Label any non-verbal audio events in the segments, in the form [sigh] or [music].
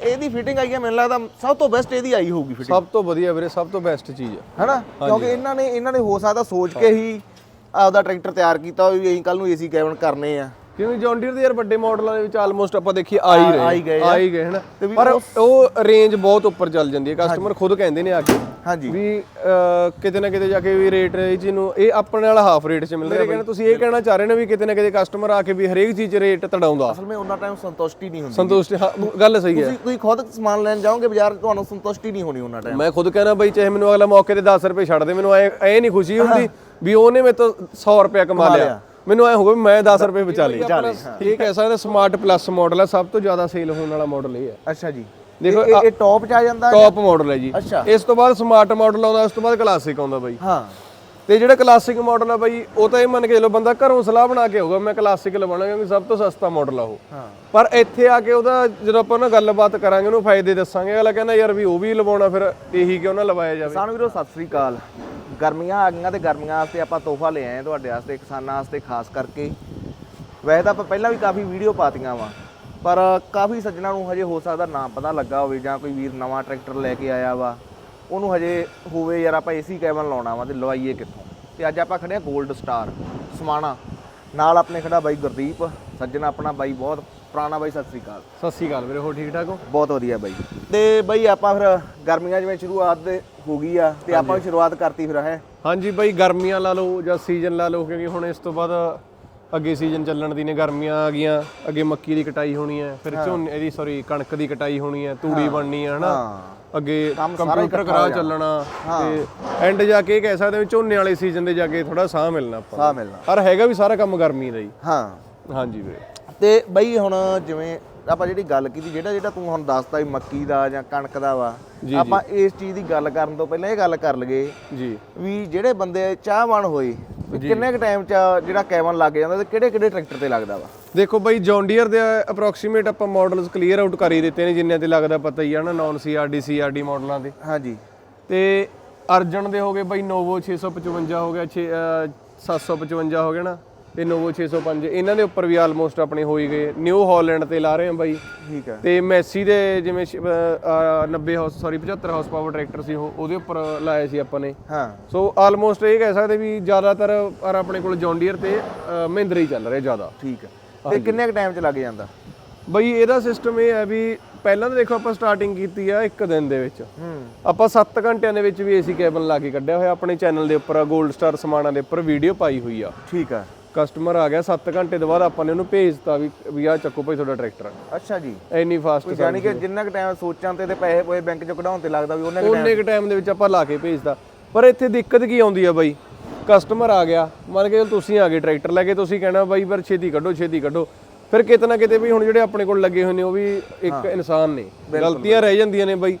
ਇਹਦੀ ਫਿਟਿੰਗ ਆਈ ਹੈ ਮੈਨੂੰ ਲੱਗਦਾ ਸਭ ਤੋਂ ਬੈਸਟ ਇਹਦੀ ਆਈ ਹੋਊਗੀ ਫਿਟਿੰਗ ਸਭ ਤੋਂ ਵਧੀਆ ਵੀਰੇ ਸਭ ਤੋਂ ਬੈਸਟ ਚੀਜ਼ ਆ। ਹੈਨਾ? ਕਿਉਂਕਿ ਇਹਨਾਂ ਨੇ ਇਹਨਾਂ ਨੇ ਹੋ ਸਕਦਾ ਸੋਚ ਕੇ ਹੀ ਆਪਦਾ ਟਰੈਕਟਰ ਤਿਆਰ ਕੀਤਾ ਹੋਵੇ ਵੀ ਅਸੀਂ ਕੱਲ ਨੂੰ ਏਸੀ ਕੈਬਨ ਕਰਨੇ ਆ। ਕਿਉਂਕਿ ਜੌਨ ਡੀਅਰ ਦੇ ਯਾਰ ਵੱਡੇ ਮਾਡਲਾਂ ਦੇ ਵਿੱਚ ਆਲਮੋਸਟ ਆਪਾਂ ਦੇਖੀਏ ਆ ਹੀ ਰਹੇ ਆ ਹੀ ਗਏ ਆ। ਹੀ ਗਏ ਹਨਾ? ਤੇ ਵੀ ਪਰ ਉਹ ਰੇਂਜ ਬਹੁਤ ਉੱਪਰ ਚੱਲ ਜਾਂਦੀ ਹੈ। ਕਸਟਮਰ ਖੁਦ ਕਹਿੰਦੇ ਨੇ ਆ ਕੇ ਹਾਂਜੀ। ਵੀ ਕਿਤੇ ਨਾ ਕਿਤੇ ਜਾ ਕੇ ਵੀ ਰੇਟ ਇਹ ਚੀਜ਼ ਨੂੰ ਇਹ ਆਪਣੇ ਨਾਲ ਹਾਫ ਰੇਟ 'ਚ ਮਿਲ ਰਿਹਾ ਕਹਿੰਦੇ ਤੁਸੀਂ ਇਹ ਕਹਿਣਾ ਚਾਹ ਰਹੇ ਨੇ ਵੀ ਕਿਤੇ ਨਾ ਕਿਤੇ ਕਸਟਮਰ ਆ ਕੇ ਵੀ ਹਰੇਕ ਚੀਜ਼ 'ਚ ਰੇਟ ਤੜਾਉਂਦਾ। ਅਸਲ ਵਿੱਚ ਉਹਨਾਂ ਟਾਈਮ ਸੰਤੁਸ਼ਟੀ ਨਹੀਂ ਹੁੰਦੀ ਸੰਤੁਸ਼ਟ ਗੱਲ ਸਹੀ ਹੈ। ਤੁਸੀਂ ਕੋਈ ਖੁਦ ਸਮਾਨ ਲੈਣ ਜਾਓਗੇ ਬਾਜ਼ਾਰ ਤੁਹਾਨੂੰ ਸੰਤੁਸ਼ਟੀ ਨਹੀਂ ਹੋਣੀ ਉਹਨਾਂ ਟਾਈਮ ਮੈਂ ਖੁਦ ਕਹਿਣਾ ਬਈ ਚਾਹੇ ਮੈਨੂੰ ਅਗਲਾ ਮੌਕੇ ਤੇ 10 ਰੁਪਏ ਛੱਡ ਦੇ ਮੈਨੂੰ ਐ ਐ ਨਹੀਂ ਖੁਸ਼ੀ ਹੁੰਦੀ ਵੀ ਉਹਨੇ ਮੇਰੇ ਤੋਂ 100 ਰੁਪਏ ਕਮਾ ਲਿਆ। ਮੈਨੂੰ ਐ ਹੋਊਗਾ ਵੀ ਮੈਂ 10 ਰੁਪਏ ਬਚਾ ਲਏ। ਇਹ ਕਹਿ ਸਕਦੇ ਸਮਾਰਟ ਪਲੱਸ ਮਾਡਲ ਹੈ ਸਭ ਤੋਂ ਜ਼ਿਆਦਾ ਸੇਲ ਹੋਣ ਵਾਲਾ ਮਾਡਲ ਇਹ ਹੈ। ਅੱਛਾ ਜੀ। ਦੇਖੋ, ਇਹ- ਟੌਪ ਚ ਆ ਜਾਂਦਾ ਟੌਪ ਮਾਡਲ ਹੈ ਜੀ। ਇਸ ਤੋਂ ਬਾਅਦ ਸਮਾਰਟ ਮਾਡਲ ਆਉਂਦਾ ਉਸ ਤੋਂ ਬਾਅਦ ਕਲਾਸਿਕ ਆਉਂਦਾ ਬਾਈ। ਹਾਂ। ਤੇ ਜਿਹੜਾ ਕਲਾਸਿਕ ਮਾਡਲ ਆ ਬਾਈ ਉਹ ਤਾਂ ਇਹ ਮੰਨ ਕੇ ਚਲੋ ਬੰਦਾ ਘਰੋਂ ਸਲਾਹ ਬਣਾ ਕੇ ਆਊਗਾ ਮੈਂ ਕਲਾਸਿਕ ਲਵਾਉਣਾ ਕਿਉਂਕਿ ਸਭ ਤੋਂ ਸਸਤਾ ਮਾਡਲ ਆ ਉਹ। ਹਾਂ। ਪਰ ਇੱਥੇ ਆ ਕੇ ਉਹਦਾ ਜਦੋਂ ਆਪਾਂ ਉਹਨਾਂ ਗੱਲਬਾਤ ਕਰਾਂਗੇ ਉਹਨੂੰ ਫਾਇਦੇ ਦੱਸਾਂਗੇ ਅਗਲਾ ਕਹਿੰਦਾ ਯਾਰ ਵੀ ਉਹ ਵੀ ਲਵਾਉਣਾ ਫਿਰ ਇਹੀ ਕਿਉਂ ਨਾ ਲਵਾਇਆ ਜਾਵੇ। ਕਿਸਾਨ ਵੀਰੋ ਸਤਿ ਸ੍ਰੀ ਅਕਾਲ। ਗਰਮੀਆਂ ਆ ਗਈਆਂ ਤੇ ਗਰਮੀਆਂ ਵਾਸਤੇ ਆਪਾਂ ਤੋਹਫਾ ਲੈ ਆਏ ਹਾਂ ਤੁਹਾਡੇ ਵਾਸਤੇ, ਕਿਸਾਨਾਂ ਵਾਸਤੇ, ਖਾਸ ਕਰਕੇ। ਵੈਸੇ ਤਾਂ ਆਪਾਂ ਪਹਿਲਾਂ ਵੀ ਕਾਫੀ ਵੀਡੀਓ ਪਾਤੀਆਂ ਵਾ, ਪਰ ਕਾਫੀ ਸੱਜਣਾ ਨੂੰ ਹਜੇ ਹੋ ਸਕਦਾ ਨਾ ਪਤਾ ਲੱਗਾ ਹੋਵੇ ਜਾਂ ਕੋਈ ਵੀਰ ਨਵਾਂ ਟਰੈਕਟਰ ਲੈ ਕੇ ਆਇਆ ਵਾ। ਉਹਨੂੰ ਹਜੇ ਹੋਵੇ ਯਾਰ ਆਪਾਂ ਏਸੀ ਕੈਬਨ ਲਾਉਣਾ ਵਾ ਤੇ ਲਵਾਈਏ ਕਿੱਥੋਂ। ਤੇ ਅੱਜ ਆਪਾਂ ਖੜੇ ਆ 골ਡ ਸਟਾਰ ਸਮਾਣਾ। ਨਾਲ ਆਪਣੇ ਖੜਾ ਬਾਈ ਗੁਰਦੀਪ, ਸੱਜਣਾ ਆਪਣਾ ਬਾਈ ਬਹੁਤ ਪੁਰਾਣਾ ਬਾਈ ਸਤਿ ਸ੍ਰੀ ਅਕਾਲ। ਸਤਿ ਸ਼੍ਰੀ ਅਕਾਲ ਵੀਰੇ ਹੋ ਠੀਕ ਠਾਕ ਹੋ? ਬਹੁਤ ਵਧੀਆ ਬਾਈ। ਤੇ ਬਾਈ ਆਪਾਂ ਫਿਰ ਗਰਮੀਆਂ ਜਿਵੇਂ ਸ਼ੁਰੂਆਤ ਦੇ ਹੋ ਗਈ ਆ ਤੇ ਆਪਾਂ ਵੀ ਸ਼ੁਰੂਆਤ ਕਰਤੀ ਫਿਰ ਹੈ? ਹਾਂਜੀ ਬਾਈ ਗਰਮੀਆਂ ਲਾ ਲਓ ਜਾਂ ਸੀਜ਼ਨ ਲਾ ਲਓ ਕਿਉਂਕਿ ਹੁਣ ਇਸ ਤੋਂ ਬਾਅਦ ਅੱਗੇ ਸੀਜ਼ਨ ਚੱਲਣ ਦੀ ਨੇ ਗਰਮੀਆਂ ਆ ਗਈਆਂ ਅੱਗੇ ਮੱਕੀ ਦੀ ਕਟਾਈ ਹੋਣੀ ਹੈ ਫਿਰ ਝੋਨੇ ਇਹਦੀ ਸੌਰੀ ਕਣਕ ਦੀ ਕਟਾਈ ਹੋਣੀ ਹੈ ਤੂੜੀ ਬਣਨੀ ਹੈ ਹਨਾ? ਅੱਗੇ ਕੰਪਿਊਟਰ ਕਰਾ। ਚੱਲਣਾ ਤੇ ਐਂਡ ਜਾ ਕੇ ਇਹ ਕਹਿ ਸਕਦੇ ਹਾਂ ਝੋਨੇ ਵਾਲੇ ਸੀਜ਼ਨ ਦੇ ਜਾ ਕੇ ਥੋੜਾ ਸਾਹ ਮਿਲਣਾ ਆਪਾਂ ਸਾਹ ਮਿਲਣਾ। ਪਰ ਹੈਗਾ ਵੀ ਸਾਰਾ ਕੰਮ ਗਰਮੀ ਦਾ ਹੀ। ਹਾਂ। ਹਾਂਜੀ ਵੀਰੇ। ਤੇ ਬਾਈ ਹੁਣ ਜਿਵੇਂ ਆਪਾਂ ਜਿਹੜੀ ਗੱਲ ਕੀਤੀ ਜਿਹੜਾ ਜਿਹੜਾ ਤੂੰ ਹੁਣ ਦੱਸਤਾ ਵੀ ਮੱਕੀ ਦਾ ਜਾਂ ਕਣਕ ਦਾ ਵਾ ਆਪਾਂ ਇਸ ਚੀਜ਼ ਦੀ ਗੱਲ ਕਰਨ ਤੋਂ ਪਹਿਲਾਂ ਇਹ ਗੱਲ ਕਰ ਲਈਏ ਜੀ। ਵੀ ਜਿਹੜੇ ਬੰਦੇ ਚਾਹਵਾਨ ਹੋਏ ਕਿੰਨੇ ਕ ਟਾਈਮ ਚ ਜਿਹੜਾ ਕੈਬਨ ਲੱਗ ਜਾਂਦਾ ਤੇ ਕਿਹੜੇ ਕਿਹੜੇ ਟਰੈਕਟਰ ਤੇ ਲੱਗਦਾ ਵਾ? ਦੇਖੋ ਬਾਈ ਜੌਨ ਡੀਅਰ ਦੇ ਅਪਰੋਕਸੀਮੇਟ ਆਪਾਂ ਮਾਡਲਸ ਕਲੀਅਰ ਆਊਟ ਕਰ ਹੀ ਦਿੱਤੇ ਨੇ ਜਿੰਨੇ ਤੇ ਲੱਗਦਾ ਪਤਾ ਹੀ ਆ ਨਾ ਨਾਨ ਸੀਆਰਡੀ ਸੀਆਰਡੀ ਮਾਡਲਾਂ ਦੇ। ਹਾਂਜੀ। ਤੇ ਅਰਜਨ ਦੇ ਹੋ ਗਏ ਬਾਈ ਨੋਵੋ 655 ਹੋ ਗਿਆ 6 755 ਹੋ ਗਿਆ ਨਾ। ਤੇ ਨੋਵੋ 605 ਇਹਨਾਂ ਦੇ ਉੱਪਰ ਵੀ ਆਲਮੋਸਟ ਆਪਣੇ ਹੋ ਹੀ ਗਏ। ਨਿਊ ਹਾਲੈਂਡ ਤੇ ਲਾ ਰਹੇ ਆ ਬਾਈ। ਠੀਕ ਹੈ। ਤੇ ਮੈਸੀ ਦੇ ਜਿਵੇਂ ਅਹ, ਅਹ, 90 horse sorry 75 horse power tractor ਸੀ ਉਹ ਉਹਦੇ ਉੱਪਰ ਲਾਇਆ ਸੀ ਆਪਾਂ ਨੇ। ਹਾਂ। ਸੋ ਆਲਮੋਸਟ ਇਹ ਕਹਿ ਸਕਦੇ ਵੀ ਜ਼ਿਆਦਾਤਰ ਪਰ ਆਪਣੇ ਕੋਲ ਜੌਨ ਡੀਅਰ ਤੇ ਅਹ, ਮਹਿੰਦਰਾ ਹੀ ਚੱਲ ਰਿਹਾ ਜ਼ਿਆਦਾ। ਠੀਕ ਹੈ। ਤੇ ਕਿੰਨੇ ਕ ਟਾਈਮ ਚ ਲੱਗ ਜਾਂਦਾ? ਬਈ ਇਹਦਾ ਸਿਸਟਮ ਇਹ ਹੈ ਵੀ ਪਹਿਲਾਂ ਤਾਂ ਦੇਖੋ ਆਪਾਂ ਸਟਾਰਟਿੰਗ ਕੀਤੀ ਆ ਇੱਕ ਦਿਨ ਦੇ ਵਿੱਚ। ਹੂੰ। ਆਪਾਂ 7 ਘੰਟਿਆਂ ਦੇ ਵਿੱਚ ਵੀ ਏਸੀ ਕੈਬਨ ਲਾ ਕੇ ਕੱਢਿਆ ਹੋਇਆ ਆਪਣੇ ਚੈਨਲ ਦੇ ਉੱਪਰ 골ਡ ਸਟਾਰ ਸਮਾਣਾ ਦੇ ਉੱਪਰ ਵੀਡੀਓ ਪਾਈ ਹੋਈ ਆ। ਠੀਕ ਹੈ ਕਸਟਮਰ ਆ ਗਿਆ 7 ਘੰਟੇ ਤੋਂ ਬਾਅਦ ਆਪਾਂ ਨੇ ਉਹਨੂੰ ਭੇਜਤਾ ਵੀ ਵੀ ਆ ਚੱਕੋ ਭਾਈ ਤੁਹਾਡਾ ਟਰੈਕਟਰ ਅੱਛਾ ਜੀ। ਇੰਨੀ ਫਾਸਟ ਯਾਨੀ ਕਿ ਜਿੰਨਾ ਕ ਟਾਈਮ ਸੋਚਾਂ ਤੇ ਤੇ ਪੈਸੇ ਪੋਏ ਬੈਂਕ ਚ ਕਢਾਉਣ ਤੇ ਲੱਗਦਾ ਵੀ ਉਹਨੇ ਉਹਨੇ ਕੁ ਟਾਈਮ ਦੇ ਵਿੱਚ ਆਪਾਂ ਲਾ ਕੇ ਭੇਜਦਾ ਪਰ ਇੱਥੇ ਦਿੱਕਤ ਕੀ ਆਉਂਦੀ ਆ ਬਾਈ? ਕਸਟਮਰ ਆ ਗਿਆ ਮੰਨ ਕੇ ਤੁਸੀਂ ਆ ਗਏ ਟਰੈਕਟਰ ਲੈ ਕੇ ਤੁਸੀਂ ਕਹਿਣਾ ਬਾਈ ਪਰ ਛੇਤੀ ਕੱਢੋ ਛੇਤੀ ਕੱਢੋ। ਫਿਰ ਕਿਤੇ ਨਾ ਕਿਤੇ ਵੀ ਹੁਣ ਜਿਹੜੇ ਆਪਣੇ ਕੋਲ ਲੱਗੇ ਹੋਏ ਨੇ ਉਹ ਵੀ ਇੱਕ ਇਨਸਾਨ ਨੇ। ਗਲਤੀਆਂ ਰਹਿ ਜਾਂਦੀਆਂ ਨੇ ਬਾਈ।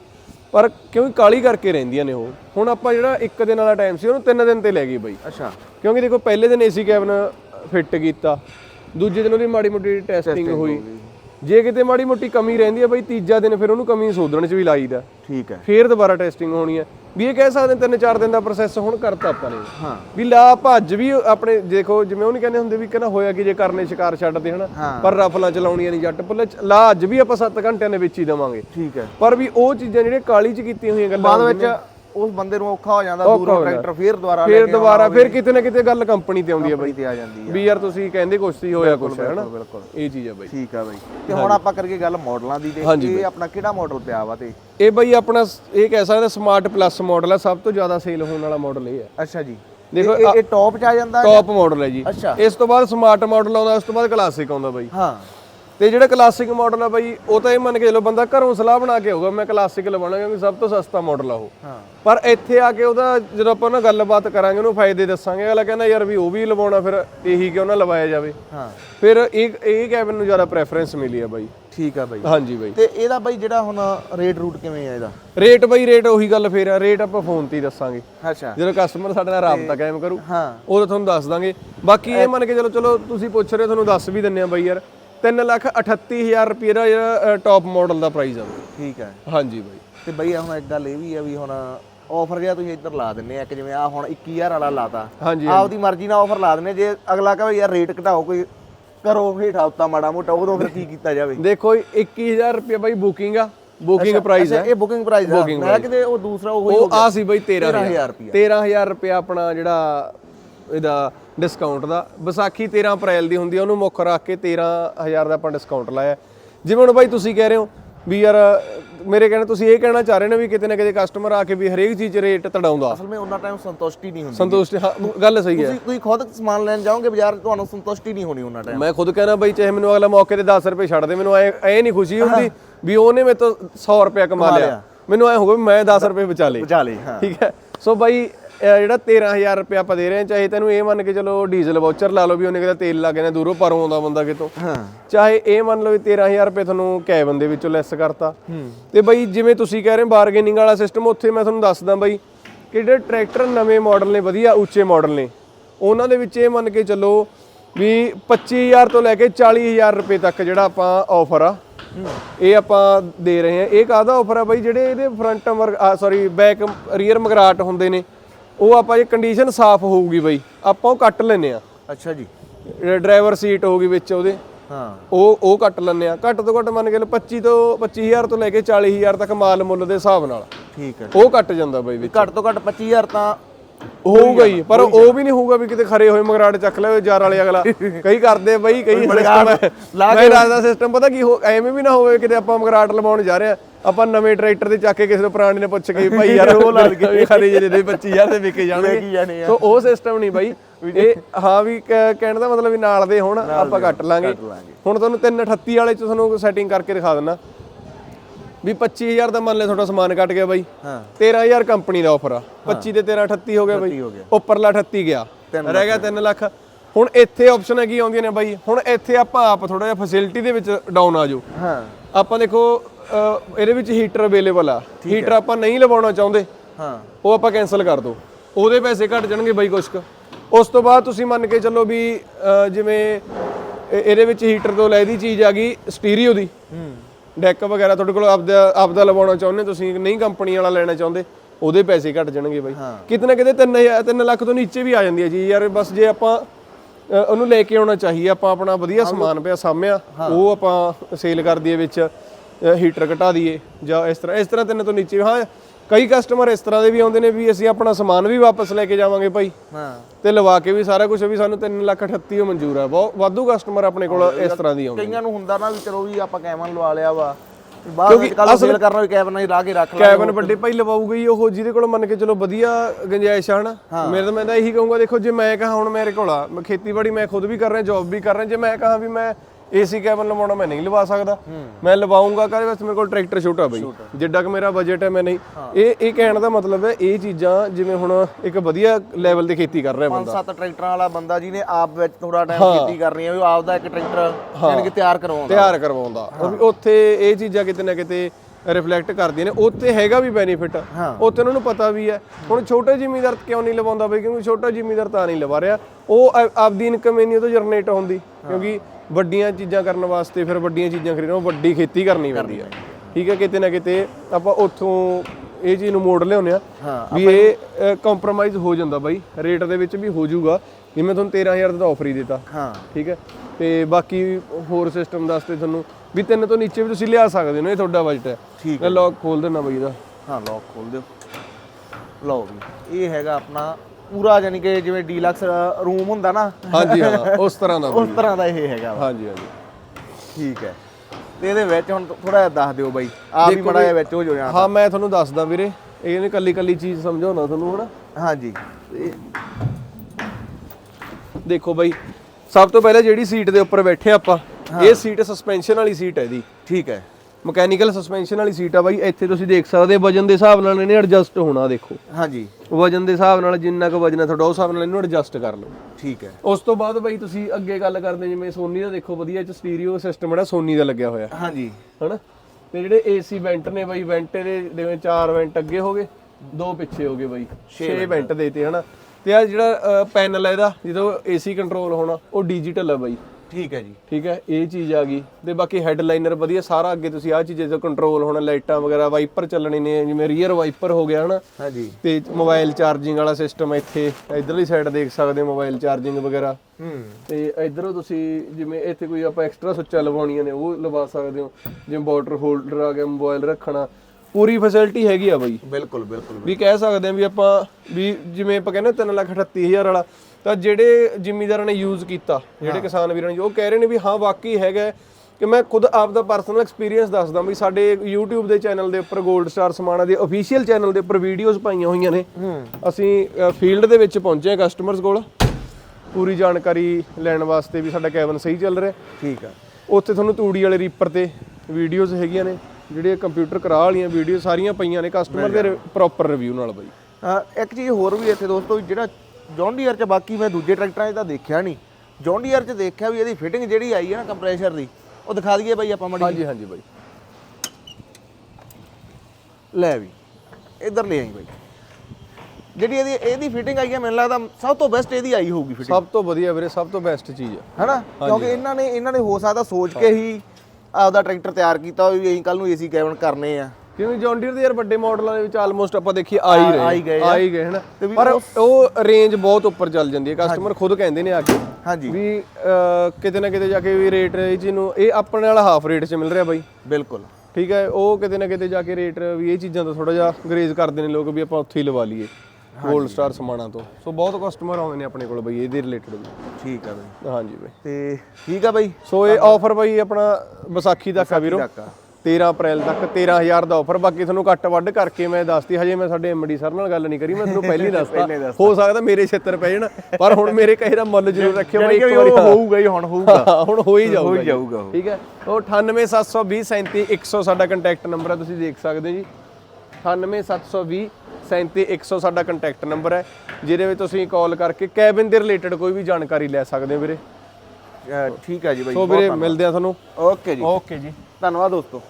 ਪਰ ਕਿਉਂਕਿ ਕਾਲੀ ਕਰਕੇ ਰਹਿੰਦੀਆਂ ਨੇ ਉਹ। ਹੁਣ ਆਪਾਂ ਜਿਹੜਾ ਇੱਕ ਦਿਨ ਵਾਲਾ ਟਾਈਮ ਸੀ ਉਹਨੂੰ ਤਿੰਨ ਦਿਨ ਤੇ ਲੈ ਗਏ ਬਾਈ। ਅੱਛਾ। ਕਿਉਂਕਿ ਦੇਖੋ ਪਹਿਲੇ ਦਿਨ ਏਸੀ ਕੈਬਨ ਫਿੱਟ ਕੀਤਾ। ਦੂਜੇ ਦਿਨ ਉਹਦੀ ਮਾੜੀ ਮੋਟੀ ਟੈਸਟਿੰਗ ਹੋਈ। ਜੇ ਕਿਤੇ ਮਾੜੀ ਮੋਟੀ ਕਮੀ ਰਹਿੰਦੀ ਹੈ ਬਈ ਤੀਜਾ ਦਿਨ ਫਿਰ ਉਹਨੂੰ ਕਮੀ ਸੋਧਣ ਚ ਵੀ ਲਾਈਦਾ। ਠੀਕ ਹੈ। ਫੇਰ ਦੁਬਾਰਾ ਟੈਸਟਿੰਗ ਹੋਣੀ ਹੈ। ਵੀ ਇਹ ਕਹਿ ਸਕਦੇ ਤਿੰਨ ਚਾਰ ਦਿਨ ਦਾ ਪ੍ਰੋਸੈਸ ਹੁਣ ਕਰਤਾ ਆਪਾਂ ਨੇ। ਹਾਂ। ਵੀ ਲਾ ਭੱਜ ਵੀ ਆਪਣੇ ਦੇਖੋ ਜਿਵੇਂ ਉਹ ਨਹੀਂ ਕਹਿੰਦੇ ਹੁੰਦੇ ਵੀ ਕਹਿੰਦਾ ਹੋਇਆ ਕਿ ਜੇ ਕਰਨੇ ਸ਼ਿਕਾਰ ਛੱਡਦੇ ਹਨਾ। ਪਰ ਰਫਲਾਂ ਚਲਾਉਣੀਆਂ ਨਹੀਂ ਜੱਟ ਪੁੱਲੇ ਲਾ ਅੱਜ ਵੀ ਆਪਾਂ 7 ਘੰਟਿਆਂ ਦੇ ਵਿੱਚ ਹੀ ਦਵਾਂਗੇ। ਠੀਕ ਹੈ। ਪਰ ਵੀ ਉਹ ਚੀਜ਼ਾਂ ਜਿਹੜੀਆਂ ਕਾਲੀ ਚ ਕੀਤੀਆਂ ਹੋਈਆਂ ਗੱਲਾਂ ਬਾਅਦ ਵਿੱਚ ਉਸ ਬੰਦੇ ਨੂੰ ਔਖਾ ਹੋ ਜਾਂਦਾ ਦੂਰੋਂ ਟਰੈਕਟਰ ਫੇਰ ਦੁਬਾਰਾ ਲੈ ਫੇਰ ਦੁਬਾਰਾ ਫੇਰ ਕਿਤੇ ਨਾ ਕਿਤੇ ਗੱਲ ਕੰਪਨੀ ਤੇ ਆਉਂਦੀ ਹੈ ਬੜੀ ਤੇ ਆ ਜਾਂਦੀ ਹੈ ਵੀ ਯਾਰ ਤੁਸੀਂ ਕਹਿੰਦੇ ਕੁਛ ਸੀ ਹੋਇਆ ਕੁਛ ਹੈ ਬਿਲਕੁਲ ਇਹ ਚੀਜ਼ ਹੈ ਬਾਈ। ਠੀਕ ਆ ਬਾਈ। ਤੇ ਹੁਣ ਆਪਾਂ ਕਰੀਏ ਗੱਲ ਮਾਡਲਾਂ ਦੀ ਤੇ ਇਹ ਆਪਣਾ ਕਿਹੜਾ ਮਾਡਲ ਪਿਆ ਵਾ ਤੇ? ਇਹ ਬਾਈ ਆਪਣਾ ਇਹ ਕਹਿ ਸਕਦੇ ਸਮਾਰਟ ਪਲੱਸ ਮਾਡਲ ਹੈ ਸਭ ਤੋਂ ਜ਼ਿਆਦਾ ਸੇਲ ਹੋਣ ਵਾਲਾ ਮਾਡਲ ਇਹ ਹੈ ਅੱਛਾ ਜੀ। ਦੇਖੋ, ਇਹ- ਟੌਪ ਚ ਆ ਜਾਂਦਾ ਟੌਪ ਮਾਡਲ ਹੈ ਜੀ। ਅੱਛਾ। ਇਸ ਤੋਂ ਬਾਅਦ ਸਮਾਰਟ ਮਾਡਲ ਆਉਂਦਾ ਉਸ ਤੋਂ ਬਾਅਦ ਕਲਾਸਿਕ ਆਉਂਦਾ ਬਾਈ। ਹਾਂ। ਤੇ ਜਿਹੜਾ ਕਲਾਸਿਕ ਮਾਡਲ ਆ ਬਾਈ ਉਹ ਤਾਂ ਇਹ ਮੰਨ ਕੇ ਚਲੋ ਬੰਦਾ ਘਰੋਂ ਸਲਾਹ ਬਣਾ ਕੇ ਆਊਗਾ ਮੈਂ ਕਲਾਸਿਕ ਲਵਾਉਣਾ ਕਿਉਂਕਿ ਸਭ ਤੋਂ ਸਸਤਾ ਮਾਡਲ ਆ ਉਹ। ਪਰ ਇੱਥੇ ਆ ਕੇ ਉਹਦਾ ਜਦੋਂ ਆਪਾਂ ਉਹਨਾਂ ਗੱਲਬਾਤ ਕਰਾਂਗੇ ਉਹਨੂੰ ਫਾਇਦੇ ਦੱਸਾਂਗੇ ਅਗਲਾ ਕਹਿੰਦਾ ਯਾਰ ਵੀ ਉਹ ਵੀ ਲਵਾਉਣਾ ਫਿਰ ਇਹੀ ਕਿਉਂ ਨਾ ਲਵਾਇਆ ਜਾਵੇ। ਹਾਂ। ਫਿਰ ਇਹ ਇਹ ਕੈਬਨ ਨੂੰ ਜ਼ਿਆਦਾ ਪ੍ਰੈਫਰੈਂਸ ਮਿਲੀ ਆ ਬਾਈ। ਠੀਕ ਆ ਬਾਈ। ਹਾਂਜੀ ਬਾਈ। ਤੇ ਇਹਦਾ ਬਾਈ ਜਿਹੜਾ ਹੁਣ ਰੇਟ ਰੂਟ ਕਿਵੇਂ ਆ ਇਹਦਾ? ਰੇਟ ਬਾਈ ਰੇਟ ਉਹੀ ਗੱਲ ਫੇਰ ਆ ਰੇਟ ਆਪਾਂ ਫੋਨ ਤੇ ਹੀ ਦੱਸਾਂਗੇ। ਅੱਛਾ। ਜਦੋਂ ਕਸਟਮਰ ਸਾਡੇ ਨਾਲ ਰਾਬਤਾ ਕਾਇਮ ਕਰੂ ਹਾਂ। ਉਦੋਂ ਤੁਹਾਨੂੰ ਦੱਸ ਦਾਂਗੇ। ਬਾਕੀ ਇਹ ਮੰਨ ਕੇ ਚਲੋ ਚਲੋ ਤੁਸੀਂ ਪੁੱਛ ਰਹੇ ਹੋ, ਤੁਹਾਨੂੰ ਦੱਸ ਵੀ ਦਿੰਨੇ ਆ ਬਾਈ ਯਾਰ। 3 ਲੱਖ 38000 ਰੁਪਏ ਦਾ ਜਿਹੜਾ ਟੌਪ ਮਾਡਲ ਦਾ ਪ੍ਰਾਈਸ ਆ। ਬਾਈ। ਠੀਕ ਹੈ। ਹਾਂਜੀ ਬਾਈ। ਤੇ ਬਈ ਹੁਣ ਇੱਕ ਗੱਲ ਇਹ ਵੀ ਆ ਵੀ ਹੁਣ ਆਫਰ ਜਿਹਾ ਤੁਸੀਂ ਇੱਧਰ ਲਾ ਦਿੰਨੇ ਆ ਇੱਕ ਜਿਵੇਂ ਆ ਹੁਣ 21000 ਵਾਲਾ ਲਾਤਾ। ਹਾਂਜੀ ਆਪਦੀ ਮਰਜ਼ੀ ਨਾਲ ਆਫਰ ਲਾ ਦਿੰਨੇ ਜੇ ਅਗਲਾ ਕਹੇ ਯਾਰ ਰੇਟ ਘਟਾਓ ਕੋਈ ਕਰੋ ਹੇਠ ਹਫਤਾ ਮਾੜਾ ਮੋਟਾ ਉਦੋਂ ਫਿਰ ਕੀ ਕੀਤਾ ਜਾਵੇ? ਦੇਖੋ ਜੀ, 21000 ਰੁਪਏ ਬਾਈ ਬੁਕਿੰਗ ਆ ਬੁਕਿੰਗ ਪ੍ਰਾਈਸ ਹੈ ਇਹ ਬੁਕਿੰਗ ਪ੍ਰਾਈਸ ਹੈ ਮੈਂ ਕਿਤੇ ਉਹ ਦੂਸਰਾ ਉਹ ਹੀ ਹੋ ਉਹ ਆ ਸੀ ਬਈ 13000 13000 ਰੁਪਇਆ। 13000 ਰੁਪਇਆ ਆਪਣਾ ਜਿਹੜਾ ਇਹਦਾ ਡਿਸਕਾਊਂਟ ਦਾ। ਵਿਸਾਖੀ 13 ਅਪ੍ਰੈਲ ਦੀ ਹੁੰਦੀ ਆ ਉਹਨੂੰ ਮੁੱਖ ਰੱਖ ਕੇ 13000 ਦਾ ਆਪਾਂ ਡਿਸਕਾਊਂਟ ਲਾਇਆ। ਜਿਵੇਂ ਹੁਣ ਬਾਈ ਤੁਸੀਂ ਕਹਿ ਰਹੇ ਹੋ ਵੀ ਯਾਰ ਮੇਰੇ ਕਹਿਣਾ ਤੁਸੀਂ ਇਹ ਕਹਿਣਾ ਚਾਹ ਰਹੇ ਨੇ ਵੀ ਕਿਤੇ ਨਾ ਕਿਤੇ ਕਸਟਮਰ ਆ ਕੇ ਵੀ ਹਰੇਕ ਚੀਜ਼ ਰੇਟ ਤੜਾਉਂਦਾ। ਅਸਲ ਵਿੱਚ ਉਹਨਾਂ ਟਾਈਮ ਸੰਤੁਸ਼ਟੀ ਨਹੀਂ ਹੁੰਦੀ। ਸੰਤੁਸ਼ਟ ਹਾਂ, ਗੱਲ ਸਹੀ ਹੈ। ਤੁਸੀਂ ਤੁਸੀਂ ਖੁਦ ਸਮਾਨ ਲੈਣ ਜਾਓਗੇ ਬਾਜ਼ਾਰ ਤੁਹਾਨੂੰ ਸੰਤੁਸ਼ਟੀ ਨਹੀਂ ਹੋਣੀ ਉਹਨਾਂ ਟਾਈਮ ਮੈਂ ਖੁਦ ਕਹਿਣਾ ਬਈ ਚਾਹੇ ਮੈਨੂੰ ਅਗਲਾ ਮੌਕੇ ਤੇ 10 ਰੁਪਏ ਛੱਡ ਦੇ ਮੈਨੂੰ ਐ ਐ ਨਹੀਂ ਖੁਸ਼ੀ ਹੁੰਦੀ ਵੀ ਉਹਨੇ ਮੇਰੇ ਤੋਂ 100 ਰੁਪਏ ਕਮਾ ਲਿਆ। ਮੈਨੂੰ ਐ ਹੋਊਗਾ ਵੀ ਮੈਂ 10 ਰੁਪਏ ਬਚਾ ਲਏ। ਬਚਾ ਲਈ ਹਾਂ। ਠੀਕ ਹੈ? ਸੋ ਬਾਈ ਜਿਹੜਾ 13000 ਰੁਪਏ ਆਪਾਂ ਦੇ ਰਹੇ ਹਾਂ ਚਾਹੇ ਤੈਨੂੰ ਇਹ ਮੰਨ ਕੇ ਚਲੋ ਡੀਜ਼ਲ ਵਾਊਚਰ ਲਾ ਲਓ ਵੀ ਉਹਨੇ ਕਿਤੇ ਤੇਲ ਲਾ ਕੇ ਨਾ ਦੂਰੋਂ ਪਰੋਂ ਆਉਂਦਾ ਬੰਦਾ ਕਿਤੋਂ। ਹਾਂ। ਚਾਹੇ ਇਹ ਮੰਨ ਲਓ ਵੀ 13000 ਰੁਪਏ ਤੁਹਾਨੂੰ ਕੈਬਨ ਦੇ ਵਿੱਚੋਂ ਲੈਸ ਕਰਤਾ। ਤੇ ਬਈ ਜਿਵੇਂ ਤੁਸੀਂ ਕਹਿ ਰਹੇ ਬਾਰਗੇਨਿੰਗ ਵਾਲਾ ਸਿਸਟਮ ਉੱਥੇ ਮੈਂ ਤੁਹਾਨੂੰ ਦੱਸਦਾ ਬਈ ਕਿ ਜਿਹੜੇ ਟਰੈਕਟਰ ਨਵੇਂ ਮਾਡਲ ਨੇ ਵਧੀਆ ਉੱਚੇ ਮਾਡਲ ਨੇ ਉਹਨਾਂ ਦੇ ਵਿੱਚ ਇਹ ਮੰਨ ਕੇ ਚੱਲੋ ਵੀ 25000 ਤੋਂ ਲੈ ਕੇ 40000 ਰੁਪਏ ਤੱਕ ਜਿਹੜਾ ਆਪਾਂ ਆਫਰ ਆ ਇਹ ਆਪਾਂ ਦੇ ਰਹੇ ਹਾਂ। ਇਹ ਕਾਹਦਾ ਆਫਰ ਆ ਬਈ ਜਿਹੜੇ ਇਹਦੇ ਫਰੰਟ ਸੌਰੀ ਬੈਕ ਰੀਅਰ ਮਗਰਾਟ ਹੁੰਦੇ ਨੇ। ਉਹ ਆਪਾਂ ਜੇ ਕੰਡੀਸ਼ਨ ਸਾਫ਼ ਹੋਊਗੀ ਬਈ ਆਪਾਂ ਉਹ ਕੱਟ ਲੈਨੇ ਆ ਅੱਛਾ ਜੀ। ਡਰਾਈਵਰ ਸੀਟ ਹੋਊਗੀ ਵਿੱਚ ਉਹਦੇ ਹਾਂ। ਉਹ ਉਹ ਕੱਟ ਲੈਂਦੇ ਆ ਘੱਟ ਤੋਂ ਘੱਟ ਮੰਨ ਕੇ ਲਓ 25 ਤੋਂ 25000 ਤੋਂ ਲੈ ਕੇ 40000 ਤੱਕ ਮਾਲ ਮੁੱਲ ਦੇ ਹਿਸਾਬ ਨਾਲ। ਠੀਕ ਹੈ। ਉਹ ਕੱਟ ਜਾਂਦਾ ਬਾਈ ਵਿੱਚ। ਘੱਟ ਤੋਂ ਘੱਟ 25000 ਤਾਂ ਹੋਊਗਾ ਹੀ ਪਰ ਉਹ ਵੀ ਨਹੀਂ ਹੋਊਗਾ ਵੀ ਕਿਤੇ ਖਰੇ ਹੋਏ ਮਗਰਾੜ ਚੱਕ ਲਿਓ ਯਾਰ ਵਾਲੇ ਅਗਲਾ। [laughs] ਕਈ ਕਰਦੇ ਬਾਈ ਕਈ ਮੈਂ ਦੱਸਦਾ ਸਿਸਟਮ ਪਤਾ ਕੀ ਹੋ ਐਵੇਂ ਵੀ ਨਾ ਹੋਵੇ ਕਿਤੇ ਆਪਾਂ ਮਗਰਾੜ ਲਵਾਉਣ ਜਾ ਰਹੇ ਆ। ਆਪਾਂ ਨਵੇਂ ਟਰੈਕਟਰ ਤੇ ਚੱਕ ਕੇ ਕਿਸੇ ਤੋਂ ਪੁਰਾਣੇ ਨੇ ਪੁੱਛ ਕੇ ਭਾਈ ਯਾਰ [laughs] ਉਹ ਲਾ ਕੇ ਖਰੇ ਜਿਹੇ ਦੇ 25000 ਦੇ ਵਿਕੇ ਵਿਕੀ ਜਾਣੇ ਜਾਣਗੇ। ਸੋ ਉਹ ਸਿਸਟਮ ਨਹੀਂ ਬਾਈ। ਇਹ ਹਾਂ ਵੀ ਕਹਿਣ ਦਾ ਮਤਲਬ ਵੀ ਨਾਲ ਦੇ ਹੁਣ ਆਪਾਂ ਕੱਟ ਲਾਂਗੇ। ਹੁਣ ਤੁਹਾਨੂੰ 338 ਵਾਲੇ ਚ ਤੁਹਾਨੂੰ ਸੈਟਿੰਗ ਕਰਕੇ ਦਿਖਾ ਦਿੰਨਾ। ਵੀ 25000 ਦਾ ਮੰਨ ਲੈ ਤੁਹਾਡਾ ਸਮਾਨ ਕੱਟ ਗਿਆ ਬਾਈ। ਹਾਂ। 13000 ਕੰਪਨੀ ਦਾ ਆਫਰ ਆ। 25 ਤੇ 13 38 ਹੋ ਗਿਆ ਬਾਈ। ਉੱਪਰਲਾ 38 ਗਿਆ। ਰਹਿ ਗਿਆ 3 ਲੱਖ। ਹੁਣ ਇੱਥੇ ਆਪਸ਼ਨ ਹੈਗੀ ਆਉਂਦੀਆਂ ਨੇ ਬਾਈ? ਹੁਣ ਇੱਥੇ ਆਪਾਂ ਆਪ ਥੋੜਾ ਜਿਹਾ ਫੈਸਿਲਿਟੀ ਦੇ ਵਿੱਚ ਡਾਊਨ ਆ ਜਾਓ। ਹਾਂ। ਆਪਾਂ ਦੇਖੋ ਇਹਦੇ ਵਿੱਚ ਹੀਟਰ ਅਵੇਲੇਬਲ ਆ। ਹੀਟਰ ਆਪਾਂ ਨਹੀਂ ਲਵਾਉਣਾ ਚਾਹੁੰਦੇ। ਹਾਂ। ਉਹ ਆਪਾਂ ਕੈਨਸਲ ਕਰ ਦੋ। ਉਹਦੇ ਪੈਸੇ ਘਟ ਜਾਣਗੇ ਬਾਈ ਕੁਛ ਕੁ। ਉਸ ਤੋਂ ਬਾਅਦ ਤੁਸੀਂ ਮੰਨ ਕੇ ਚੱਲੋ ਵੀ ਜਿਵੇਂ ਇਹ- ਇਹਦੇ ਵਿੱਚ ਹੀਟਰ ਤੋਂ ਲੈਦੀ ਚੀਜ਼ ਆ ਗਈ ਸਟੀਰੀਓ ਦੀ। ਹੂੰ। ਡੈਕ ਵਗੈਰਾ ਤੁਹਾਡੇ ਕੋਲ ਆਪਦਾ ਆਪਦਾ ਲਵਾਉਣਾ ਚਾਹੁੰਦੇ ਤੁਸੀਂ ਨਹੀਂ ਕੰਪਨੀ ਵਾਲਾ ਲੈਣਾ ਚਾਹੁੰਦੇ ਉਹਦੇ ਪੈਸੇ ਘਟ ਜਾਣਗੇ ਬਾਈ। ਕਿਤੇ ਨਾ ਕਿਤੇ 3000 3 ਲੱਖ ਤੋਂ ਨੀਚੇ ਵੀ ਆ ਜਾਂਦੀ ਹੈ ਜੀ। ਯਾਰ ਬਸ ਜੇ ਆਪਾਂ ਉਹਨੂੰ ਲੈ ਕੇ ਆਉਣਾ ਚਾਹੀਏ ਆਪਾਂ ਆਪਣਾ ਵਧੀਆ ਸਮਾਨ ਪਿਆ ਸਾਹਮਿਆ ਉਹ ਆਪਾਂ ਸੇਲ ਕਰ ਦਈਏ ਵਿੱਚ ਹੀਟਰ ਘਟਾ ਦਈਏ ਜਾਂ ਇਸ ਤਰ੍ਹਾਂ ਇਸ ਤਰ੍ਹਾਂ ਤਿੰਨ ਤੋਂ ਨੀਚੇ ਹਾਂ ਕਈ ਕਸਟਮਰ ਇਸ ਤਰ੍ਹਾਂ ਦੇ ਵੀ ਆਉਂਦੇ ਨੇ ਵੀ ਅਸੀਂ ਆਪਣਾ ਸਮਾਨ ਵੀ ਵਾਪਸ ਲੈ ਕੇ ਜਾਵਾਂਗੇ ਭਾਈ। ਹਾਂ। ਤੇ ਲਵਾ ਕੇ ਵੀ ਸਾਰਾ ਕੁਝ ਵੀ ਸਾਨੂੰ 3 ਲੱਖ 38 ਮਨਜ਼ੂਰ ਹੈ ਬਹੁਤ ਵਾਧੂ ਕਸਟਮਰ ਆਪਣੇ ਕੋਲ ਇਸ ਤਰ੍ਹਾਂ ਦੀ ਆਉਂਦੇ ਕਈਆਂ ਨੂੰ। ਹੁੰਦਾ ਨਾ ਵੀ ਚਲੋ ਵੀ ਆਪਾਂ ਕੈਮਨ ਲਵਾ ਲਿਆ ਵਾ। ਬਾਅਦ ਵਿੱਚ ਕੱਲ ਸੇਲ ਕਰਨਾ ਵੀ ਕੈਬਨ ਨਾਲ ਹੀ ਲਾ ਕੇ ਰੱਖ ਲਾ ਕੈਬਨ ਵੱਡੇ ਭਾਈ ਲਵਾਊਗਾ ਹੀ ਉਹ ਜਿਹਦੇ ਕੋਲ ਮੰਨ ਕੇ ਚਲੋ ਵਧੀਆ ਗੁੰਜਾਇਸ਼ ਆ ਹਨਾ ਮੇਰੇ ਤਾਂ ਮੈਂ ਤਾਂ ਇਹੀ ਕਹੂੰਗਾ ਦੇਖੋ ਜੇ ਮੈਂ ਕਹਾਂ ਹੁਣ ਮੇਰੇ ਕੋਲ ਆ ਮੈਂ ਖੇਤੀਬਾੜੀ ਮੈਂ ਖੁਦ ਵੀ ਕਰ ਰਿਹਾ ਜੌਬ ਵੀ ਕਰ ਰਿਹਾ ਜੇ ਮੈਂ ਕਹਾਂ ਵੀ ਮੈਂ ਏਸੀ ਕੈਬਨ ਲਵਾਉਣਾ ਮੈਂ ਨਹੀਂ ਲਵਾ ਸਕਦਾ। ਮੈਂ ਲਵਾਉਂਗਾ ਕਾਹਦੇ ਵਾਸਤੇ ਮੇਰੇ ਕੋਲ ਟਰੈਕਟਰ ਛੋਟਾ ਬਈ। ਜਿੱਡਾ ਕਿ ਮੇਰਾ ਬਜਟ ਹੈ ਮੈਂ ਨਹੀਂ। ਇਹ ਇਹ ਕਹਿਣ ਦਾ ਮਤਲਬ ਹੈ ਇਹ ਚੀਜ਼ਾਂ ਜਿਵੇਂ ਹੁਣ ਇੱਕ ਵਧੀਆ ਲੈਵਲ ਤੇ ਖੇਤੀ ਕਰ ਰਿਹਾ ਪੰਜ ਬੰਦਾ। ਸੱਤ ਟਰੈਕਟਰਾਂ ਵਾਲਾ ਬੰਦਾ ਜਿਹਨੇ ਆਪ ਵਿੱਚ ਥੋੜਾ ਟਾਈਮ ਖੇਤੀ ਕਰਨੀ ਹੈ ਉਹ ਆਪ ਦਾ ਇੱਕ ਟਰੈਕਟਰ ਯਾਨੀ ਕਿ ਤਿਆਰ ਕਰਵਾਉਂਦਾ। ਤਿਆਰ ਕਰਵਾਉਂਦਾ। ਉੱਥੇ ਇਹ ਚੀਜ਼ਾਂ ਕਿਤੇ ਨਾ ਕਿਤੇ ਰਿਫਲੈਕਟ ਕਰਦੀਆਂ ਨੇ। ਉੱਥੇ ਹੈਗਾ ਵੀ ਬੈਨੀਫਿਟ ਉੱਥੇ ਉਹਨਾਂ ਨੂੰ ਪਤਾ ਵੀ ਹੈ। ਹੁਣ ਛੋਟੇ ਜ਼ਿਮੀਂਦਾਰ ਕਿਉਂ ਨਹੀਂ ਲਵਾਉਂਦਾ ਬਈ? ਕਿਉਂਕਿ ਛੋਟਾ ਜ਼ਿਮੀਂਦਾਰ ਤਾਂ ਨਹੀਂ ਲਵਾ ਰਿਹਾ। ਉਹ ਆਪਦੀ ਇਨਕਮ ਉਹ ਤੋਂ ਜਨਰੇਟ ਹੁੰਦੀ। ਕਿਉਂਕਿ ਵੱਡੀਆਂ ਚੀਜ਼ਾਂ ਕਰਨ ਵਾਸਤੇ ਫਿਰ ਵੱਡੀਆਂ ਚੀਜ਼ਾਂ ਖਰੀਦਣਾ ਵੱਡੀ ਖੇਤੀ ਕਰਨੀ ਪੈਂਦੀ ਹੈ ਠੀਕ ਹੈ ਕਿਤੇ ਨਾ ਕਿਤੇ ਆਪਾਂ ਉੱਥੋਂ ਇਹ ਚੀਜ਼ ਨੂੰ ਮੋੜ ਲਿਆਉਂਦੇ ਆ ਵੀ ਇਹ ਕੰਪਰੋਮਾਈਜ਼ ਹੋ ਜਾਂਦਾ ਬਾਈ। ਰੇਟ ਦੇ ਵਿੱਚ ਵੀ ਹੋ ਜਾਊਗਾ। ਮੈਂ ਤੁਹਾਨੂੰ 13000 ਦਾ ਆਫਰ ਹੀ ਦਿੱਤਾ। ਹਾਂ। ਠੀਕ ਹੈ ਤੇ ਬਾਕੀ ਹੋਰ ਸਿਸਟਮ ਦੱਸਦੇ ਤੁਹਾਨੂੰ ਵੀ ਤਿੰਨ ਤੋਂ ਨੀਚੇ ਵੀ ਤੁਸੀਂ ਲਿਆ ਸਕਦੇ ਹੋ ਇਹ ਤੁਹਾਡਾ ਬਜਟ ਹੈ ਠੀਕ ਮੈਂ ਲੌਕ ਖੋਲ ਦੇਣਾ ਬਈ ਇਹਦਾ ਹਾਂ ਲੌਕ ਖੋਲ ਦਿਓ। ਲਓ ਵੀ ਇਹ ਹੈਗਾ ਆਪਣਾ ਪੂਰਾ ਯਾਨੀ ਕਿ ਜਿਵੇਂ ਡੀਲਕਸ ਰੂਮ ਹੁੰਦਾ ਨਾ। ਹਾਂਜੀ ਹਾਂ ਉਸ ਤਰ੍ਹਾਂ ਦਾ [laughs] ਉਸ ਤਰ੍ਹਾਂ ਦਾ ਇਹ ਹੈਗਾ ਵਾ। ਹਾਂਜੀ ਹਾਂਜੀ। ਠੀਕ ਹੈ। ਤੇ ਇਹਦੇ ਵਿੱਚ ਹੁਣ ਥੋੜਾ ਜਿਹਾ ਦੱਸ ਦਿਓ ਬਾਈ। ਆਪ ਹੀ ਮੜਾ ਜਿਹਾ ਵਿੱਚ ਹੋ ਜਾਣਾ ਹਾਂ ਮੈਂ ਤੁਹਾਨੂੰ ਦੱਸਦਾ ਵੀਰੇ ਇਹ ਨਹੀਂ ਕੱਲੀ ਕੱਲੀ ਚੀਜ਼ ਸਮਝਾਉਣਾ ਤੁਹਾਨੂੰ ਹਨਾ ਹਾਂਜੀ। ਦੇਖੋ ਬਈ ਸਭ ਤੋਂ ਪਹਿਲਾਂ ਜਿਹੜੀ ਸੀਟ ਦੇ ਉੱਪਰ ਬੈਠੇ ਆਪਾਂ ਇਹ ਸੀਟ ਸਸਪੈਂਸ਼ਨ ਵਾਲੀ ਸੀਟ ਹੈ ਇਹਦੀ। ਠੀਕ ਹੈ। ਮਕੈਨੀਕਲ ਸਸਪੈਂਸ਼ਨ ਵਾਲੀ ਸੀਟ ਆ ਬਾਈ ਇੱਥੇ ਤੁਸੀਂ ਦੇਖ ਸਕਦੇ ਹੋ ਵਜਨ ਦੇ ਹਿਸਾਬ ਨਾਲ ਇਹਨੇ ਐਡਜਸਟ ਹੋਣਾ ਦੇਖੋ। ਹਾਂਜੀ। ਵਜਨ ਦੇ ਹਿਸਾਬ ਨਾਲ ਜਿੰਨਾ ਕੁ ਵਜਨ ਹੈ ਤੁਹਾਡਾ ਉਸ ਹਿਸਾਬ ਨਾਲ ਇਹਨੂੰ ਐਡਜਸਟ ਕਰ ਲਓ। ਠੀਕ ਹੈ। ਉਸ ਤੋਂ ਬਾਅਦ ਬਈ ਤੁਸੀਂ ਅੱਗੇ ਗੱਲ ਕਰਦੇ ਜਿਵੇਂ ਸੋਨੀ ਦਾ ਦੇਖੋ ਵਧੀਆ ਚ ਸਟੀਰੀਓ ਸਿਸਟਮ ਜਿਹੜਾ ਸੋਨੀ ਦਾ ਲੱਗਿਆ ਹੋਇਆ। ਹਾਂਜੀ। ਹਨਾ? ਤੇ ਜਿਹੜੇ ਏਸੀ ਵੈਂਟ ਨੇ ਬਈ ਵੈਂਟ ਦੇ ਜਿਵੇਂ ਚਾਰ ਵੈਂਟ ਅੱਗੇ ਹੋ ਗਏ ਦੋ ਪਿੱਛੇ ਹੋ ਗਏ ਬਈ। 6 ਵੈਂਟ ਦੇਤੇ ਹਨਾ? ਤੇ ਆ ਜਿਹੜਾ ਪੈਨਲ ਹੈ ਇਹਦਾ ਜਦੋਂ ਏਸੀ ਕੰਟਰੋਲ ਹੋਣਾ ਉਹ ਡਿਜੀਟਲ ਹੈ ਬਈ। ਠੀਕ ਹੈ ਜੀ। ਠੀਕ ਹੈ ਇਹ ਚੀਜ਼ ਆ ਗਈ। ਤੇ ਬਾਕੀ ਹੈਡਲਾਈਨਰ ਵਧੀਆ ਸਾਰਾ ਅੱਗੇ ਤੁਸੀਂ ਆਹ ਚੀਜ਼ਾਂ ਤੋਂ ਕੰਟਰੋਲ ਹੋਣਾ ਲਾਈਟਾਂ ਵਗੈਰਾ ਵਾਈਪਰ ਚੱਲਣੇ ਨੇ ਜਿਵੇਂ ਰੀਅਰ ਵਾਈਪਰ ਹੋ ਗਿਆ ਹਨਾ। ਹਾਂਜੀ। ਤੇ ਮੋਬਾਈਲ ਚਾਰਜਿੰਗ ਵਾਲਾ ਸਿਸਟਮ ਇੱਥੇ ਇਧਰਲੀ ਸਾਈਡ ਦੇਖ ਸਕਦੇ ਹੋ ਮੋਬਾਈਲ ਚਾਰਜਿੰਗ ਵਗੈਰਾ। ਹੂੰ। ਤੇ ਇਧਰੋਂ ਤੁਸੀਂ ਜਿਵੇਂ ਇੱਥੇ ਕੋਈ ਆਪਾਂ ਐਕਸਟਰਾ ਸੁੱਚਾਂ ਲਵਾਉਣੀਆਂ ਨੇ ਉਹ ਲਵਾ ਸਕਦੇ ਹੋ। ਜਿਵੇਂ ਵਾਟਰ ਹੋਲਡਰ ਆ ਗਿਆ ਮੋਬਾਈਲ ਰੱਖਣਾ ਪੂਰੀ ਫੈਸਿਲਿਟੀ ਹੈਗੀ ਆ ਬਾਈ। ਬਿਲਕੁਲ ਬਿਲਕੁਲ ਵੀ ਕਹਿ ਸਕਦੇ ਆ ਵੀ ਆਪਾਂ ਵੀ ਜਿਵੇਂ ਆਪਾਂ ਕਹਿੰਦੇ 338000 ਵਾਲਾ ਤਾਂ ਜਿਹੜੇ ਜ਼ਿਮੀਦਾਰਾਂ ਨੇ ਯੂਜ਼ ਕੀਤਾ ਜਿਹੜੇ ਕਿਸਾਨ ਵੀਰਾਂ ਨੇ ਉਹ ਕਹਿ ਰਹੇ ਨੇ ਵੀ ਹਾਂ ਵਾਕਈ ਹੈਗਾ ਕਿ ਮੈਂ ਖੁਦ ਆਪ ਦਾ ਪਰਸਨਲ ਐਕਸਪੀਰੀਅੰਸ ਦੱਸਦਾ ਵੀ ਸਾਡੇ YouTube ਦੇ ਚੈਨਲ ਦੇ ਉੱਪਰ 골ਡ ਸਟਾਰ ਸਮਾਣਾ ਦੇ ਅਫੀਸ਼ੀਅਲ ਚੈਨਲ ਦੇ ਉੱਪਰ ਵੀਡੀਓਜ਼ ਪਾਈਆਂ ਹੋਈਆਂ ਨੇ। ਅਸੀਂ ਫੀਲਡ ਦੇ ਵਿੱਚ ਪਹੁੰਚੇ ਕਸਟਮਰਸ ਕੋਲ। ਪੂਰੀ ਜਾਣਕਾਰੀ ਲੈਣ ਵਾਸਤੇ ਵੀ ਸਾਡਾ ਕੈਬਨ ਸਹੀ ਚੱਲ ਰਿਹਾ ਠੀਕ ਆ। ਉੱਥੇ ਤੁਹਾਨੂੰ ਤੂੜੀ ਵਾਲੇ ਰੀਪਰ ਤੇ ਵੀਡੀਓਜ਼ ਹੈਗੀਆਂ ਨੇ ਜਿਹੜੀਆਂ ਕੰਪਿਊਟਰ ਕਰਾ ਵਾਲੀਆਂ ਵੀਡੀਓ ਸਾਰੀਆਂ ਪਈਆਂ ਨੇ ਕਸਟਮਰ ਦੇ ਪ੍ਰੋਪਰ ਰਿਵਿਊ ਨਾਲ ਬਾਈ। ਇੱਕ ਚੀਜ਼ ਹੋਰ ਵੀ ਇੱਥੇ ਦੋਸਤੋ ਜਿਹੜਾ ਜੌਨ ਡੀਅਰ ਚ ਬਾਕੀ ਮੈਂ ਦੂਜੇ ਟਰੈਕਟਰਾਂ 'ਚ ਤਾਂ ਦੇਖਿਆ ਨਹੀਂ। ਜੌਨ ਡੀਅਰ ਚ ਦੇਖਿਆ ਵੀ ਇਹਦੀ ਫਿਟਿੰਗ ਜਿਹੜੀ ਆਈ ਹੈ ਨਾ ਕੰਪਰੈਸ਼ਰ ਦੀ ਉਹ ਦਿਖਾ ਦਈਏ ਬਾਈ ਆਪਾਂ ਮੜੀ ਹਾਂਜੀ ਹਾਂਜੀ ਬਾਈ। ਲੈ ਵੀ ਇੱਧਰ ਲੈ ਆਈ ਬਾਈ। ਜਿਹੜੀ ਇਹਦੀ ਇਹਦੀ ਫਿਟਿੰਗ ਆਈ ਹੈ ਮੈਨੂੰ ਲੱਗਦਾ ਸਭ ਤੋਂ ਬੈਸਟ ਇਹਦੀ ਆਈ ਹੋਊਗੀ ਫਿਟਿੰਗ ਸਭ ਤੋਂ ਵਧੀਆ ਵੀਰੇ ਸਭ ਤੋਂ ਬੈਸਟ ਚੀਜ਼ ਆ। ਹਨਾ? ਕਿਉਂਕਿ ਇਹਨਾਂ ਨੇ ਇਹਨਾਂ ਨੇ ਹੋ ਸਕਦਾ ਸੋਚ ਕੇ ਹੀ ਆਪਦਾ ਟਰੈਕਟਰ ਤਿਆਰ ਕੀਤਾ ਹੋਵੇ ਵੀ ਅਸੀਂ ਕੱਲ ਨੂੰ ਏਸੀ ਕੈਬਨ ਕਰਨੇ ਆ। ਕਿਉਂਕਿ ਜੌਨ ਡੀਅਰ ਦੇ ਯਾਰ ਵੱਡੇ ਮਾਡਲਾਂ ਦੇ ਵਿੱਚ ਆਲਮੋਸਟ ਆਪਾਂ ਦੇਖੀਏ ਆ ਹੀ ਰਹੇ ਆ ਹੀ ਗਏ ਆ। ਹੀ ਗਏ ਹਨਾ? ਪਰ ਉਹ ਰੇਂਜ ਬਹੁਤ ਉੱਪਰ ਚੱਲ ਜਾਂਦੀ ਹੈ। ਕਸਟਮਰ ਖੁਦ ਕਹਿੰਦੇ ਨੇ ਆ ਕੇ ਹਾਂਜੀ। ਵੀ ਕਿਤੇ ਨਾ ਕਿਤੇ ਜਾ ਕੇ ਵੀ ਰੇਟ ਇਹ ਚੀਜ਼ ਨੂੰ ਇਹ ਆਪਣੇ ਵਾਲਾ ਹਾਫ ਰੇਟ 'ਚ ਮਿਲ ਰਿਹਾ ਬਾਈ। ਬਿਲਕੁਲ। ਠੀਕ ਹੈ? ਉਹ ਕਿਤੇ ਨਾ ਕਿਤੇ ਜਾ ਕੇ ਰੇਟ ਵੀ ਇਹ ਚੀਜ਼ਾਂ ਤੋਂ ਥੋੜਾ ਜਿਹਾ ਗਰੇਜ਼ ਕਰਦੇ ਨੇ ਲੋਕ ਵੀ ਆਪਾਂ ਉੱਥੇ ਹੀ ਲਵਾ ਲਈਏ 골ਡ ਸਟਾਰ ਸਮਾਣਾ ਤੋਂ। ਸੋ ਬਹੁਤ ਕਸਟਮਰ ਆਉਂਦੇ ਨੇ ਆਪਣੇ ਕੋਲ ਬਈ ਇਹਦੇ ਰਿਲੇਟਡ ਵੀ। ਠੀਕ ਆ ਬਾਈ। ਹਾਂਜੀ ਬਈ। ਤੇ ਠੀਕ ਆ ਬਾਈ। ਸੋ ਇਹ ਆਫਰ ਬਈ ਆਪਣਾ ਵਿਸਾਖੀ ਤੱਕ ਆ ਵੀਰੋ। 13 ਅਪ੍ਰੈਲ ਤੱਕ 13000 ਦਾ ਆਫਰ ਬਾਕੀ ਤੁਹਾਨੂੰ ਕੱਟ ਵੱਢ ਕਰਕੇ ਮੈਂ ਦੱਸਤੀ ਹਜੇ ਮੈਂ ਸਾਡੇ ਐਮਡੀ ਸਰ ਨਾਲ ਗੱਲ ਨਹੀਂ ਕਰੀ ਮੈਂ ਤੁਹਾਨੂੰ ਪਹਿਲਾਂ ਹੀ [laughs] ਦੱਸਤਾ। ਹੋ ਸਕਦਾ ਮੇਰੇ 76 ਪੈ ਜਾਣ ਪਰ ਹੁਣ ਮੇਰੇ ਕਹੇ ਦਾ ਮੁੱਲ ਜ਼ਰੂਰ ਰੱਖਿਓ ਇੱਕ ਵਾਰੀ ਹੋਊਗਾ ਹੀ ਹੁਣ ਹੋਊਗਾ। ਹਾਂ, ਹੁਣ ਹੋ ਹੀ ਜਾਊਗਾ ਹੋ ਹੀ। ਠੀਕ ਹੈ? ਉਹ 98720 37100 ਸਾਡਾ ਕੰਟੈਕਟ ਨੰਬਰ ਹੈ ਤੁਸੀਂ ਦੇਖ ਸਕਦੇ ਹੋ ਜੀ 98720 37100 ਸਾਡਾ ਕੰਟੈਕਟ ਨੰਬਰ ਹੈ ਜਿਹਦੇ ਵਿੱਚ ਤੁਸੀਂ ਕਾਲ ਕਰਕੇ ਕੈਬਿਨ ਦੇ ਰਿਲੇਟਡ ਕੋਈ ਵੀ ਜਾਣਕਾਰੀ ਲੈ ਸਕਦੇ ਹੋ ਵੀਰੇ। ਠੀਕ ਆ ਜੀ ਬਾਈ ਸੋ ਵੀਰੇ ਮਿਲਦੇ ਆ ਤੁਹਾਨੂੰ। ਓਕੇ ਜੀ। ਓਕੇ ਜੀ। ਧੰਨਵਾਦ ਦੋਸਤੋ।